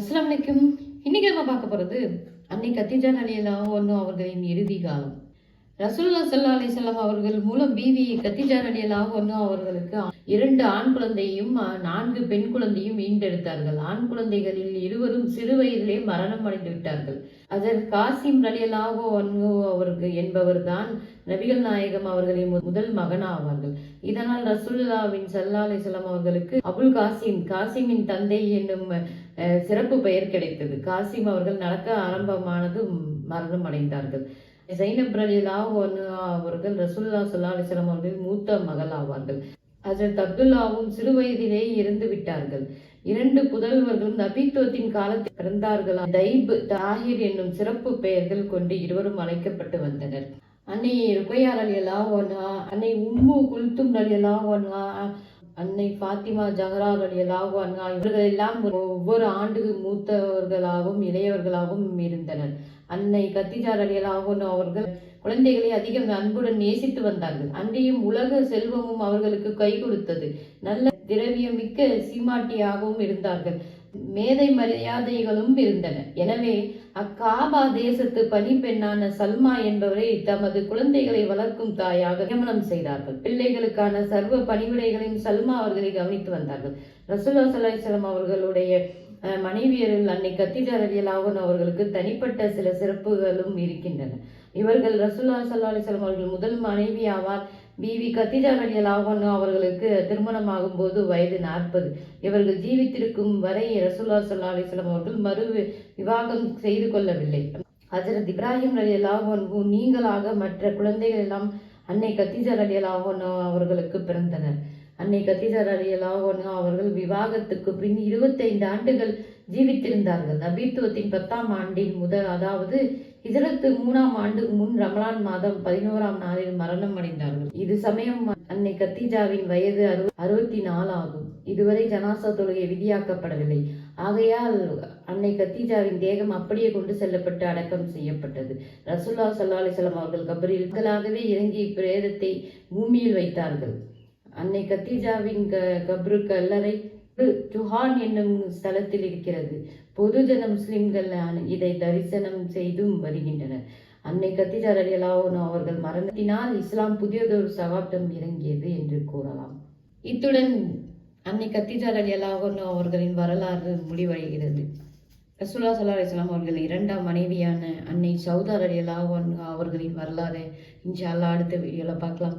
அஸ்லாம் வலைக்கும் இன்னைக்கு நம்ம பார்க்க போகிறது அன்னை கத்திஜா அலியல்லாஹு ஒன்று அவர்களின் இறுதி காலம். ரசூல்லா சல்லா அலிசல்லாம் அவர்கள் மூலம் பிவி கத்திஜா அலியல்லாஹு ஒன்று அவர்களுக்கு இரண்டு ஆண் குழந்தையும் நான்கு பெண் குழந்தையும் ஈண்டெடுத்தார்கள் ஆண் குழந்தைகளில் இருவரும் சிறு வயதிலே மரணம் அடைந்து விட்டார்கள். அதில் காசிம் ரலியலாகோ அன்கோ அவர்கள் என்பவர் தான் நபிகள் நாயகம் அவர்களின் முதல் முதல் மகனாவார்கள். இதனால் ரசுல்லாவின் சல்லா அலிசல்லாம் அவர்களுக்கு அபுல் காசிம் காசிமின் தந்தை என்னும் அஹ், சிறப்பு பெயர் கிடைத்தது. காசிம் அவர்கள் நடக்க ஆரம்பமானது மரணம் அடைந்தார்கள். ஜைனப் ரலிலாஹு அவர்கள் ரசுல்லா ஸல்லல்லாஹு அலைஹி அவர்களின் மூத்த மகள் ஆவார்கள் ஹசரத் அப்துல்லாவும் சிறு வயதிலே இறந்து விட்டார்கள். இரண்டு புதல்வர்களும் நபித்துவத்தின் காலத்தில் பிறந்தார்களா? தைப் தாஹிர் என்னும் சிறப்பு பெயர்கள் கொண்டு இருவரும் அழைக்கப்பட்டு வந்தனர். அன்னை ருக்கையார் அலியலா அல்லாஹா அன்னை உம்மு குல்தும் அலியலா அல்லாஹா அன்னை ஃபாத்திமா ஜஹரா அலியலா அல்லாஹா இவர்கள் எல்லாம் ஒவ்வொரு ஆண்டு மூத்தவர்களாகவும் இளையவர்களாகவும் இருந்தனர். அன்னை கத்திஜார் அலி அல்லாஹன் அவர்கள் குழந்தைகளை அதிகம் அன்புடன் நேசித்து வந்தார்கள். அன்றையும் உலக செல்வமும் அவர்களுக்கு கை கொடுத்தது. நல்ல திரவியமிக்க சீமாட்டியாகவும் இருந்தார்கள். மேதை மரியாதைகளும் இருந்தன. எனவே அக்காபா தேசத்து பணிப்பெண்ணான சல்மா என்பவரை தமது குழந்தைகளை வளர்க்கும் தாயாக நியமனம் செய்தார்கள். பிள்ளைகளுக்கான சர்வ பணிவிடைகளையும் சல்மா அவர்களை கவனித்து வந்தார்கள். ரசூல்லா சல்லாஹம் அவர்களுடைய மனைவியரில் அன்னை கத்திஜா ரலியல்லாஹு அவர்களுக்கு தனிப்பட்ட சில சிறப்புகளும் இருக்கின்றன. இவர்கள் ரசூல்லா சல்லா அலிஸ்லாம் அவர்கள் முதல் மனைவி ஆவார். பிவி கத்திஜா ரலியல்லாஹு அவர்களுக்கு திருமணமாகும் போது வயது நாற்பது. இவர்கள் ஜீவித்திருக்கும் வரை ரசூல்லா சல்லா அலிஸ்லாம் அவர்கள் மறு விவாகம் செய்து கொள்ளவில்லை. ஹசரத் இப்ராஹிம் அலி நீங்களாக மற்ற குழந்தைகள் எல்லாம் அன்னை கத்திஜா அலி அவர்களுக்கு பிறந்தனர். அன்னை கத்திஜர் அலி அவர்கள் விவாகத்துக்கு பின் இருபத்தைந்து ஆண்டுகள் ஜீவித்திருந்தார்கள். நபீத்துவத்தின் பத்தாம் ஆண்டின் முதல் அதாவது இதரத்து மூணாம் ஆண்டு முன் ரமலான் மாதம் பதினோராம் நாளில் மரணம் அடைந்தார்கள். இது சமயம் அன்னை கத்திஜாவின் வயது அறு அறுபத்தி நாலு ஆகும். இதுவரை ஜனாசா தொழுகை விதியாக்கப்படவில்லை. ஆகையால் அன்னை கத்தீஜாவின் தேகம் அப்படியே கொண்டு செல்லப்பட்டு அடக்கம் செய்யப்பட்டது. ரசுல்லா சல்லா அலிசல்லாம் அவர்கள் கபரில் இறங்கி பிரேதத்தை பூமியில் வைத்தார்கள். அன்னை கத்தீஜாவின் க கப்ரு கல்லறை ஜுஹான் என்னும் ஸ்தலத்தில் இருக்கிறது. பொதுஜன முஸ்லிம்கள் இதை தரிசனம் செய்தும் வருகின்றனர். அன்னை கத்திஜா அலியலாவுன் அவர்கள் மரணத்தினால் இஸ்லாம் புதியதொரு சகாப்தம் இறங்கியது என்று கூறலாம். இத்துடன் அன்னை கத்திஜா அலியலாவுன் அவர்களின் வரலாறு முடிவடைகிறது. ரசூல்லா சல்லா அலிஸ்லாம் அவர்கள் இரண்டாம் மனைவியான அன்னை சௌதார் அலியலாவுன் அவர்களின் வரலாறு இன்ஷா அல்லாஹ் அடுத்த வீடியோவில் பார்க்கலாம்.